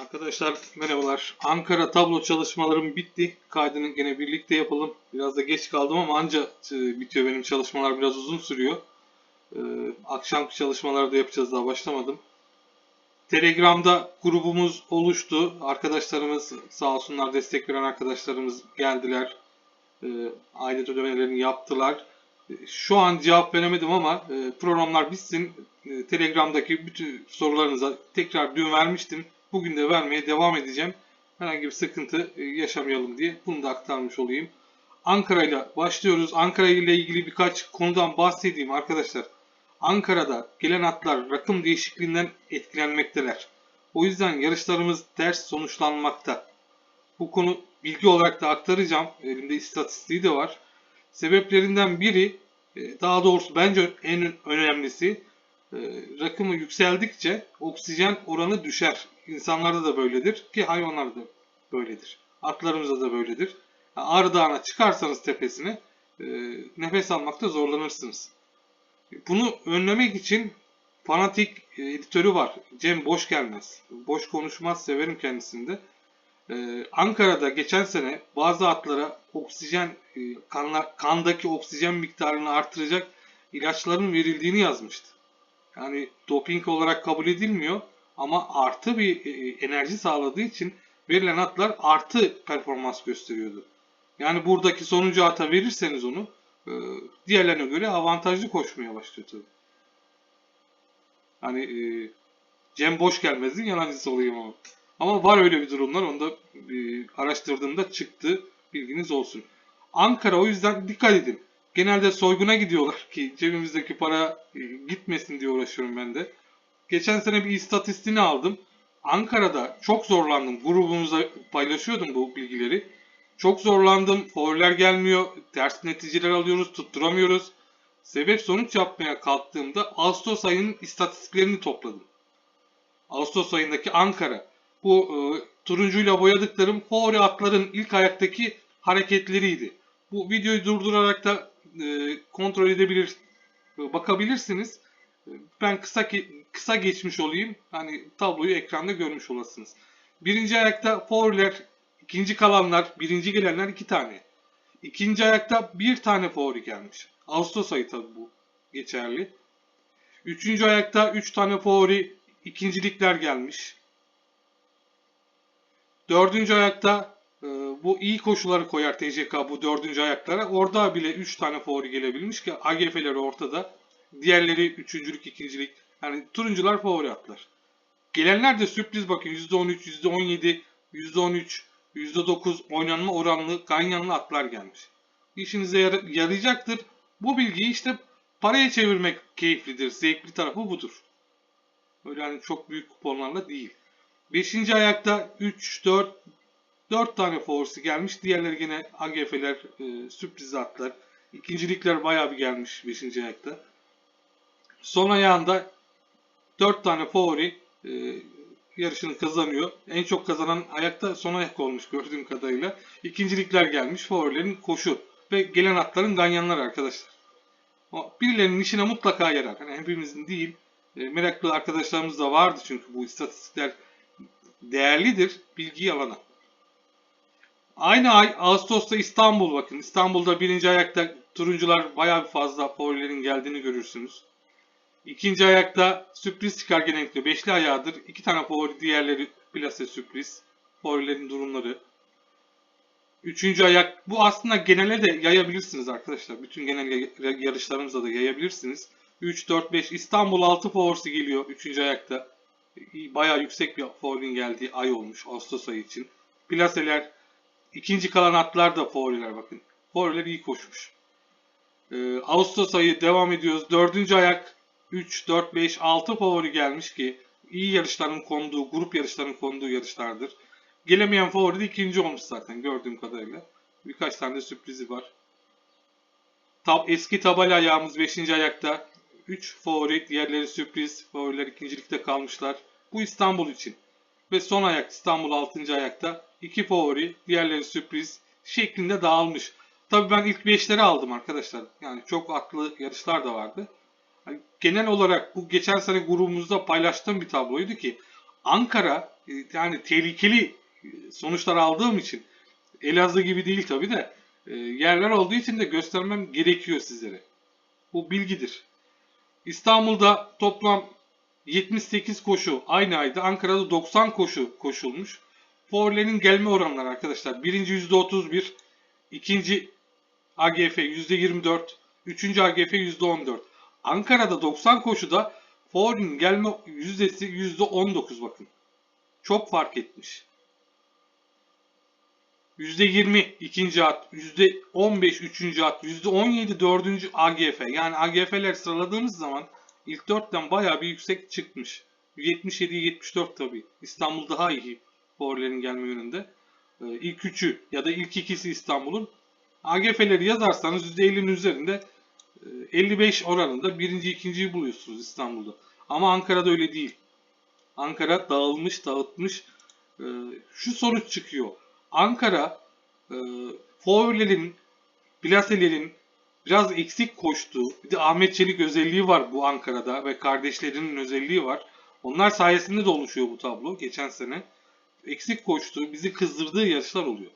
Arkadaşlar merhabalar. Ankara tablo çalışmalarım bitti. Kaydını gene birlikte yapalım. Biraz da geç kaldım ama anca e, bitiyor benim çalışmalar biraz uzun sürüyor. Ee, akşamki çalışmaları da yapacağız daha başlamadım. Telegram'da grubumuz oluştu. Arkadaşlarımız sağ olsunlar destek veren arkadaşlarımız geldiler. Ee, aidat ödemelerini yaptılar. Ee, Şu an cevap veremedim ama e, programlar bitsin. E, Telegram'daki bütün sorularınıza tekrar dün vermiştim. Bugün de vermeye devam edeceğim. Herhangi bir sıkıntı e, yaşamayalım diye bunu da aktarmış olayım. Ankara ile başlıyoruz. Ankara ile ilgili birkaç konudan bahsedeyim arkadaşlar. Ankara'da gelen atlar rakım değişikliğinden etkilenmekteler. O yüzden yarışlarımız ters sonuçlanmakta. Bu konu bilgi olarak da aktaracağım. Elimde istatistiği de var. Sebeplerinden biri, e, daha doğrusu bence en önemlisi, e, rakımı yükseldikçe oksijen oranı düşer. İnsanlarda da böyledir ki hayvanlarda da böyledir. Atlarımızda da böyledir. Yani Ağrı Dağı'na çıkarsanız tepesine e, nefes almakta zorlanırsınız. Bunu önlemek için fanatik e, editörü var. Cem boş gelmez. Boş konuşmaz severim kendisini de. Ee, Ankara'da geçen sene bazı atlara oksijen e, kanla, kandaki oksijen miktarını artıracak ilaçların verildiğini yazmıştı. Yani doping olarak kabul edilmiyor ama artı bir e, enerji sağladığı için verilen atlar artı performans gösteriyordu. Yani buradaki sonuncu ata verirseniz onu e, diğerlerine göre avantajlı koşmaya başlıyor tabii. Hani e, Cem boş gelmezin yalancısı olayım ama. Ama var öyle bir durumlar. Onu da e, araştırdığımda çıktı. Bilginiz olsun. Ankara o yüzden dikkat edin. Genelde soyguna gidiyorlar ki cebimizdeki para e, gitmesin diye uğraşıyorum ben de. Geçen sene bir istatistiğini aldım. Ankara'da çok zorlandım. Grubumuzda paylaşıyordum bu bilgileri. Çok zorlandım. Fauller gelmiyor. Ters neticeler alıyoruz. Tutturamıyoruz. Sebep sonuç yapmaya kalktığımda Ağustos ayının istatistiklerini topladım. Ağustos ayındaki Ankara. Bu e, turuncuyla boyadıklarım favori atların ilk ayaktaki hareketleriydi. Bu videoyu durdurarak da e, kontrol edebilir, e, bakabilirsiniz. E, Ben kısa ke- kısa geçmiş olayım. Hani tabloyu ekranda görmüş olasınız. Birinci ayakta favoriler, ikinci kalanlar, birinci gelenler iki tane. İkinci ayakta bir tane favori gelmiş. Ağustos ayı tabi bu geçerli. Üçüncü ayakta üç tane favori ikincilikler gelmiş. Dördüncü ayakta e, bu iyi koşuları koyar TCK bu dördüncü ayaklara. Orada bile 3 tane favori gelebilmiş ki AGF'leri ortada. Diğerleri üçüncülük, ikincilik. Yani turuncular favori atlar. Gelenler de sürpriz bakın. %13, %17, %13, %9 oynanma oranlı ganyanlı atlar gelmiş. İşinize yara- yarayacaktır. Bu bilgiyi işte paraya çevirmek keyiflidir. Zevkli tarafı budur. Öyle hani çok büyük kuponlarla değil. Beşinci ayakta 3, 4, 4 tane favorisi gelmiş. Diğerleri gene AGF'ler, e, sürpriz atlar. İkincilikler bayağı bir gelmiş 5. ayakta. Son ayağında 4 tane favori e, yarışını kazanıyor. En çok kazanan ayakta son ayak olmuş gördüğüm kadarıyla. İkincilikler gelmiş. Favorilerin koşu ve gelen atların ganyanlar arkadaşlar. Birilerinin işine mutlaka yarar. Hani hepimizin değil. E, meraklı arkadaşlarımız da vardı çünkü bu istatistikler değerlidir bilgiyi alana. Aynı ay Ağustos'ta İstanbul bakın. İstanbul'da birinci ayakta turuncular bayağı bir fazla favorilerin geldiğini görürsünüz. İkinci ayakta sürpriz çıkar genellikle. Beşli ayağıdır. İki tane favori diğerleri plase sürpriz. Favorilerin durumları. Üçüncü ayak. Bu aslında genele de yayabilirsiniz arkadaşlar. Bütün genel ya- yarışlarımızda da yayabilirsiniz. 3, 4, 5. İstanbul 6 favorisi geliyor 3. ayakta. Bayağı yüksek bir favorinin geldiği ay olmuş Ağustos ayı için. Plaseler, ikinci kalan atlar da favoriler bakın. Favoriler iyi koşmuş. Ee, Ağustos ayı devam ediyoruz. Dördüncü ayak 3, 4, 5, 6 favori gelmiş ki iyi yarışların konduğu, grup yarışların konduğu yarışlardır. Gelemeyen favori de ikinci olmuş zaten gördüğüm kadarıyla. Birkaç tane de sürprizi var. Tab eski tabela ayağımız 5. ayakta. 3 favori, diğerleri sürpriz. Favoriler ikincilikte kalmışlar. Bu İstanbul için. Ve son ayak İstanbul 6. ayakta. 2 favori, diğerleri sürpriz şeklinde dağılmış. Tabii ben ilk 5'leri aldım arkadaşlar. Yani çok atlı yarışlar da vardı. Hani genel olarak bu geçen sene grubumuzda paylaştığım bir tabloydu ki Ankara e, yani tehlikeli e, sonuçlar aldığım için Elazığ gibi değil tabi de e, yerler olduğu için de göstermem gerekiyor sizlere. Bu bilgidir. İstanbul'da toplam 78 koşu aynı ayda. Ankara'da 90 koşu koşulmuş. Favorilerin gelme oranları arkadaşlar. Birinci %31, ikinci AGF %24, üçüncü AGF %14. Ankara'da 90 koşuda favorinin gelme yüzdesi %19 bakın. Çok fark etmiş. %20 ikinci at, %15 üçüncü at, %17 dördüncü AGF. Yani AGF'ler sıraladığımız zaman ilk dörtten bayağı bir yüksek çıkmış. 77-74 tabi. İstanbul daha iyi favorilerin gelme yönünde. Ee, ilk üçü ya da ilk ikisi İstanbul'un. AGF'leri yazarsanız %50'nin üzerinde 55 oranında birinci ikinciyi buluyorsunuz İstanbul'da. Ama Ankara'da öyle değil. Ankara dağılmış, dağıtmış. Ee, şu sonuç çıkıyor. Ankara e, favorilerin, plaselerin biraz eksik koştuğu, bir de Ahmet Çelik özelliği var bu Ankara'da ve kardeşlerinin özelliği var. Onlar sayesinde de oluşuyor bu tablo geçen sene. Eksik koştuğu, bizi kızdırdığı yarışlar oluyor.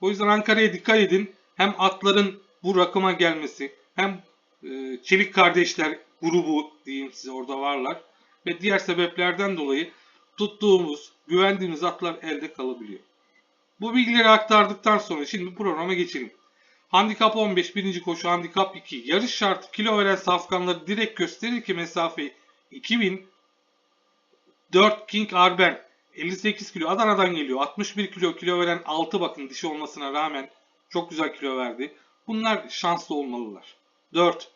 O yüzden Ankara'ya dikkat edin. Hem atların bu rakıma gelmesi, hem e, Çelik kardeşler grubu diyeyim size orada varlar. Ve diğer sebeplerden dolayı tuttuğumuz, güvendiğimiz atlar elde kalabiliyor. Bu bilgileri aktardıktan sonra şimdi programa geçelim. Handikap 15 birinci koşu handikap 2. Yarış şartı kilo veren safkanları direkt gösterir ki mesafe 2000 4 King Arben 58 kilo Adana'dan geliyor. 61 kilo kilo veren 6 bakın dişi olmasına rağmen çok güzel kilo verdi. Bunlar şanslı olmalılar. 4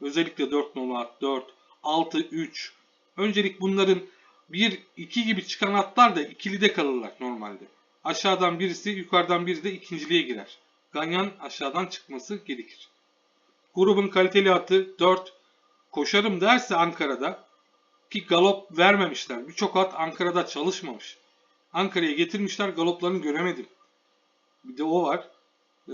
özellikle 4 nolu at 4 6 3 öncelik bunların 1 2 gibi çıkan atlar da ikilide kalırlar normalde. Aşağıdan birisi yukarıdan biri de ikinciliğe girer. Ganyan aşağıdan çıkması gerekir. Grubun kaliteli atı 4. Koşarım derse Ankara'da ki galop vermemişler. Birçok at Ankara'da çalışmamış. Ankara'ya getirmişler galoplarını göremedim. Bir de o var. Ee,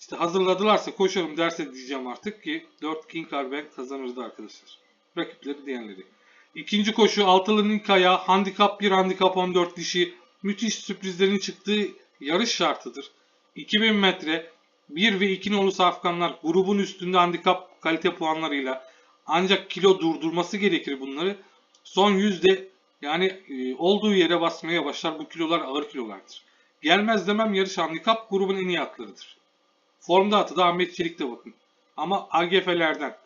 işte hazırladılarsa koşarım derse diyeceğim artık ki 4 King Arben kazanırdı arkadaşlar. Rakipleri diğerleri. İkinci koşu altılı Nikaya handikap 1 handikap 14 dişi müthiş sürprizlerin çıktığı yarış şartıdır. 2000 metre 1 ve 2 nolu safkanlar grubun üstünde handikap kalite puanlarıyla ancak kilo durdurması gerekir bunları. Son yüzde yani e, olduğu yere basmaya başlar. Bu kilolar ağır kilolardır. Gelmez demem yarış handikap grubun en iyi atlarıdır. Formda atı da Ahmet Çelik de bakın. Ama AGF'lerden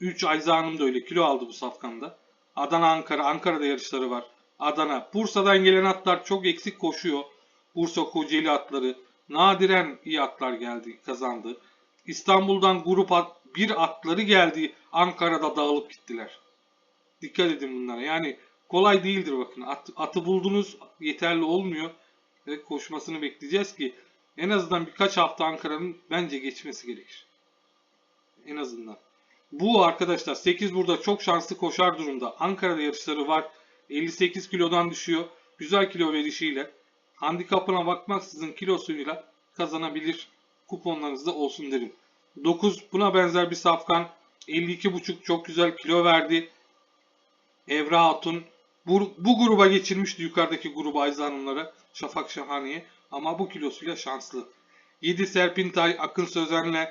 3 Ayza Hanım da öyle kilo aldı bu safkanda. Adana Ankara, Ankara'da yarışları var. Adana, Bursa'dan gelen atlar çok eksik koşuyor. Bursa Kocaeli atları nadiren iyi atlar geldi, kazandı. İstanbul'dan grup at, bir atları geldi. Ankara'da dağılıp gittiler. Dikkat edin bunlara. Yani kolay değildir bakın. At, atı buldunuz yeterli olmuyor. Ve koşmasını bekleyeceğiz ki en azından birkaç hafta Ankara'nın bence geçmesi gerekir. En azından. Bu arkadaşlar 8 burada çok şanslı koşar durumda. Ankara'da yarışları var. 58 kilodan düşüyor. Güzel kilo verişiyle. Handikapına bakmaksızın kilosuyla kazanabilir. Kuponlarınızda olsun derim. 9 buna benzer bir safkan. 52,5 çok güzel kilo verdi. Evra Hatun bu, bu gruba geçirmişti yukarıdaki gruba Ayza Hanımlara. Şafak Şahaniye. Ama bu kilosuyla şanslı. 7 Serpintay Akın Sözen'le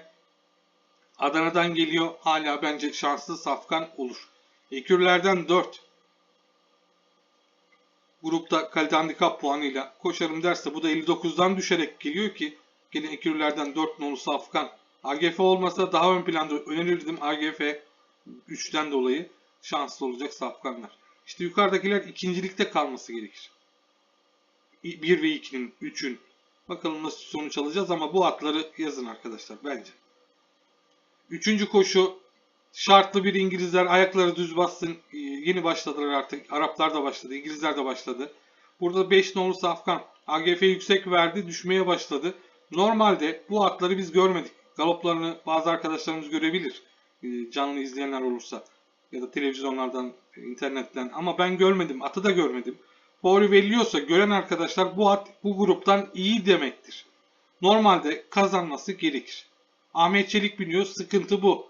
Adana'dan geliyor. Hala bence şanslı safkan olur. Ekürlerden 4. Grupta kalite handikap puanıyla koşarım derse bu da 59'dan düşerek geliyor ki gene ekürlerden 4 nolu safkan. AGF olmasa daha ön planda önerirdim. AGF 3'ten dolayı şanslı olacak safkanlar. İşte yukarıdakiler ikincilikte kalması gerekir. 1 ve 2'nin, 3'ün. Bakalım nasıl sonuç alacağız ama bu atları yazın arkadaşlar bence. Üçüncü koşu şartlı bir İngilizler ayakları düz bassın. Ee, yeni başladılar artık. Araplar da başladı. İngilizler de başladı. Burada 5 nolu Safkan. AGF yüksek verdi. Düşmeye başladı. Normalde bu atları biz görmedik. Galoplarını bazı arkadaşlarımız görebilir. Ee, canlı izleyenler olursa. Ya da televizyonlardan, internetten. Ama ben görmedim. Atı da görmedim. Favori veriliyorsa gören arkadaşlar bu at bu gruptan iyi demektir. Normalde kazanması gerekir. Ahmet Çelik biniyor. Sıkıntı bu.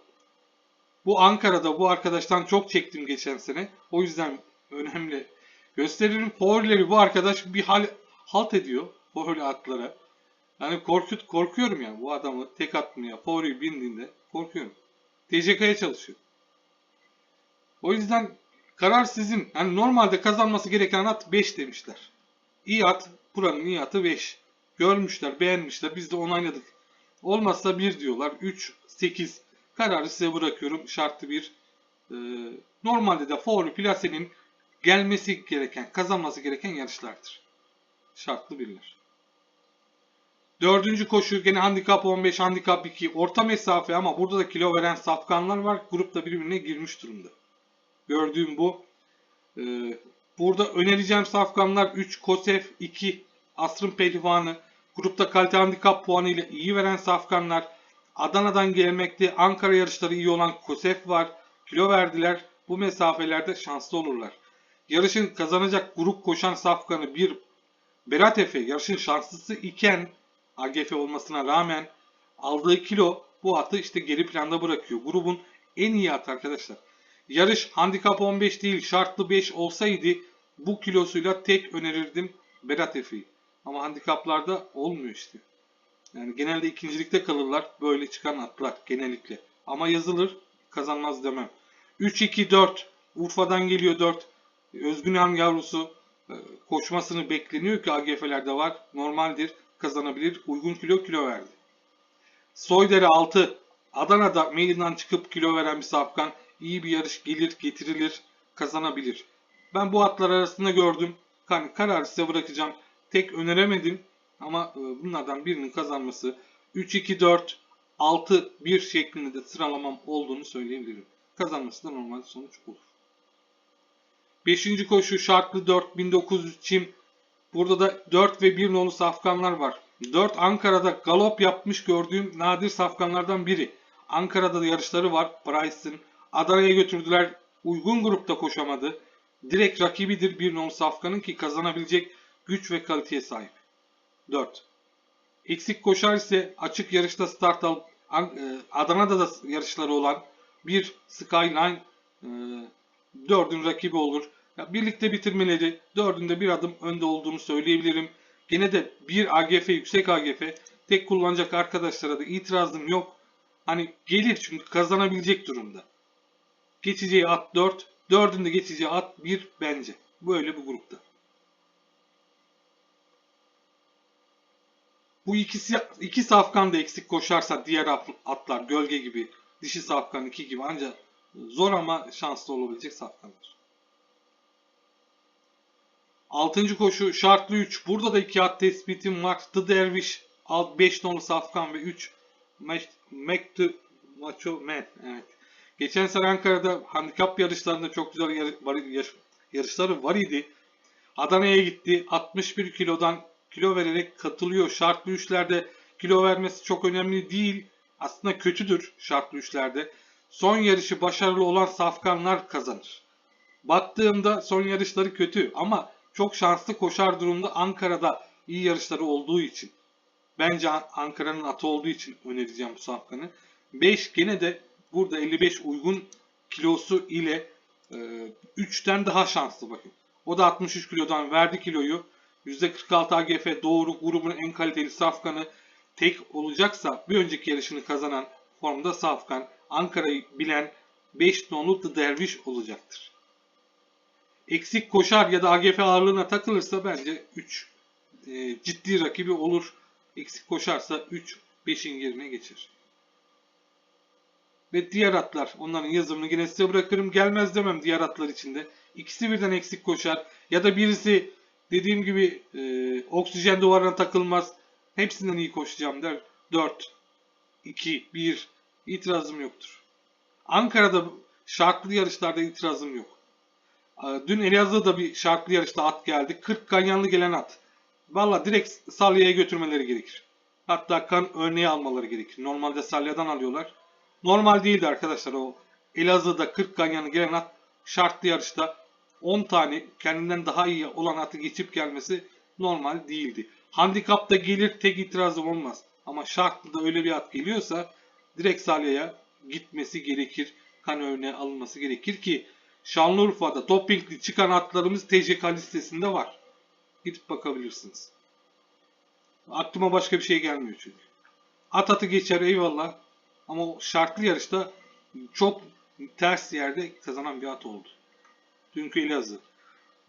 Bu Ankara'da bu arkadaştan çok çektim geçen sene. O yüzden önemli. Gösteririm favorileri bu arkadaş bir hal, halt ediyor favori atlara. Yani korkut korkuyorum yani bu adamı tek atmaya favori bindiğinde korkuyorum. TCK'ya çalışıyor. O yüzden karar sizin. Yani normalde kazanması gereken at 5 demişler. İyi at, buranın iyi atı 5. Görmüşler, beğenmişler. Biz de onayladık. Olmazsa 1 diyorlar. 3, 8. Kararı size bırakıyorum. Şartlı bir. Ee, normalde de favori plasenin gelmesi gereken, kazanması gereken yarışlardır. Şartlı birler. Dördüncü koşu gene handikap 15, handikap 2. Orta mesafe ama burada da kilo veren safkanlar var. Grupta birbirine girmiş durumda. Gördüğüm bu. Ee, burada önereceğim safkanlar 3 Kosef, 2 Asrın Pehlivanı. Grupta kalite handikap puanı ile iyi veren safkanlar. Adana'dan gelmekte Ankara yarışları iyi olan Kosef var. Kilo verdiler. Bu mesafelerde şanslı olurlar. Yarışın kazanacak grup koşan safkanı bir Berat Efe yarışın şanslısı iken AGF olmasına rağmen aldığı kilo bu atı işte geri planda bırakıyor. Grubun en iyi atı arkadaşlar. Yarış handikap 15 değil şartlı 5 olsaydı bu kilosuyla tek önerirdim Berat Efe'yi. Ama handikaplarda olmuyor işte. Yani genelde ikincilikte kalırlar böyle çıkan atlar genellikle. Ama yazılır kazanmaz demem. 3-2-4 Urfa'dan geliyor 4. Özgün Han yavrusu e, koşmasını bekleniyor ki AGF'lerde var. Normaldir kazanabilir. Uygun kilo kilo verdi. Soydere 6. Adana'da meydan çıkıp kilo veren bir safkan iyi bir yarış gelir getirilir kazanabilir. Ben bu atlar arasında gördüm. Yani kararı size bırakacağım. Tek öneremedim ama e, bunlardan birinin kazanması 3-2-4 6-1 şeklinde de sıralamam olduğunu söyleyebilirim. Kazanması da normal sonuç olur. Beşinci koşu şartlı 4 1900 çim. Burada da 4 ve 1 nolu safkanlar var. 4 Ankara'da galop yapmış gördüğüm nadir safkanlardan biri. Ankara'da da yarışları var. Bryson. Adana'ya götürdüler. Uygun grupta koşamadı. Direkt rakibidir bir nolu safkanın ki kazanabilecek güç ve kaliteye sahip. 4. Eksik koşar ise açık yarışta start alıp e, Adana'da da yarışları olan bir Skyline e, dördün rakibi olur. Ya birlikte bitirmeleri dördünde bir adım önde olduğunu söyleyebilirim. Gene de bir AGF yüksek AGF tek kullanacak arkadaşlara da itirazım yok. Hani gelir çünkü kazanabilecek durumda. Geçeceği at 4. Dördünde geçeceği at 1 bence. Böyle bu grupta. Bu ikisi iki safkan da eksik koşarsa diğer at- atlar gölge gibi, dişi safkan 2 gibi ancak zor ama şanslı olabilecek safkanlar. Altıncı koşu şartlı 3. Burada da iki at tespitim var. The Dervish, 5 nolu safkan ve 3 Make the Macho Man. Evet. Geçen sene Ankara'da handikap yarışlarında çok güzel yar- var- yar- yarışları var idi. Adana'ya gitti. 61 kilodan kilo vererek katılıyor. Şartlı üçlerde kilo vermesi çok önemli değil. Aslında kötüdür şartlı üçlerde. Son yarışı başarılı olan safkanlar kazanır. Baktığımda son yarışları kötü ama çok şanslı koşar durumda Ankara'da iyi yarışları olduğu için. Bence An- Ankara'nın atı olduğu için önereceğim bu safkanı. 5 gene de burada 55 uygun kilosu ile 3'ten daha şanslı bakın. O da 63 kilodan verdi kiloyu. %46 AGF doğru grubun en kaliteli safkanı tek olacaksa bir önceki yarışını kazanan formda safkan Ankara'yı bilen 5 nolu The Derviş olacaktır. Eksik koşar ya da AGF ağırlığına takılırsa bence 3 ciddi rakibi olur. Eksik koşarsa 3 5'in yerine geçer. Ve diğer atlar onların yazımını yine size bırakırım. Gelmez demem diğer atlar içinde. İkisi birden eksik koşar ya da birisi dediğim gibi e, oksijen duvarına takılmaz. Hepsinden iyi koşacağım der. 4, 2, 1 itirazım yoktur. Ankara'da şartlı yarışlarda itirazım yok. E, Dün Elazığ'da bir şartlı yarışta at geldi. 40 ganyanlı gelen at. Valla direkt salyaya götürmeleri gerekir. Hatta kan örneği almaları gerekir. Normalde salyadan alıyorlar. Normal değildi arkadaşlar o Elazığ'da 40 ganyanlı gelen at şartlı yarışta 10 tane kendinden daha iyi olan atı geçip gelmesi normal değildi. Handikapta gelir tek itirazım olmaz. Ama şartlı da öyle bir at geliyorsa direkt salyaya gitmesi gerekir. Kan örneği alınması gerekir ki Şanlıurfa'da dopingli çıkan atlarımız TCK listesinde var. Gidip bakabilirsiniz. Aklıma başka bir şey gelmiyor çünkü. At atı geçer eyvallah. Ama o şartlı yarışta çok ters yerde kazanan bir at oldu. Dünkü Elazığ.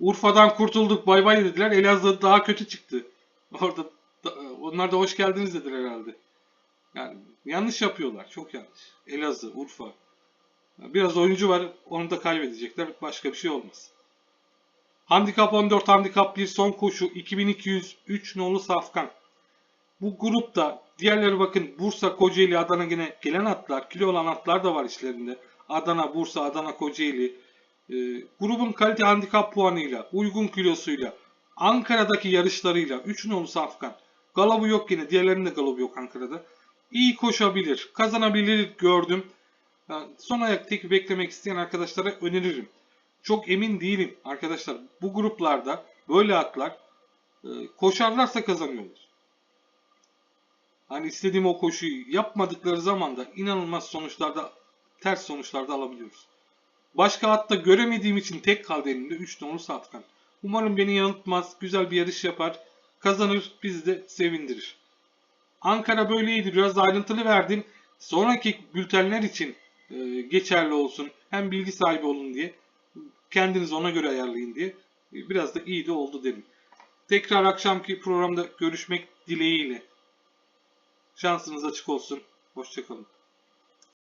Urfa'dan kurtulduk bay bay dediler. Elazığ daha kötü çıktı. Orada da- onlar da hoş geldiniz dediler herhalde. Yani yanlış yapıyorlar. Çok yanlış. Elazığ, Urfa. Biraz oyuncu var. Onu da kaybedecekler. Başka bir şey olmaz. Handikap 14, handikap 1 son koşu 2203 nolu Safkan. Bu grupta diğerleri bakın Bursa, Kocaeli, Adana yine gelen atlar, kilo olan atlar da var içlerinde. Adana, Bursa, Adana, Kocaeli. Ee, grubun kalite handikap puanıyla, uygun kilosuyla, Ankara'daki yarışlarıyla 3 nolu Safkan. Galabı yok yine, diğerlerinin de galabı yok Ankara'da. İyi koşabilir, kazanabilir gördüm. Yani son ayak teki beklemek isteyen arkadaşlara öneririm. Çok emin değilim arkadaşlar. Bu gruplarda böyle atlar e, koşarlarsa kazanıyorlar. Hani istediğim o koşuyu yapmadıkları zaman da inanılmaz sonuçlarda ters sonuçlarda alabiliyoruz. Başka atta göremediğim için tek kaldı elimde 3 nolu Safkan. Umarım beni yanıltmaz, güzel bir yarış yapar, kazanır, bizi de sevindirir. Ankara böyleydi, biraz ayrıntılı verdim. Sonraki bültenler için e, geçerli olsun, hem bilgi sahibi olun diye, kendiniz ona göre ayarlayın diye e, biraz da iyi de oldu dedim. Tekrar akşamki programda görüşmek dileğiyle. Şansınız açık olsun. Hoşçakalın.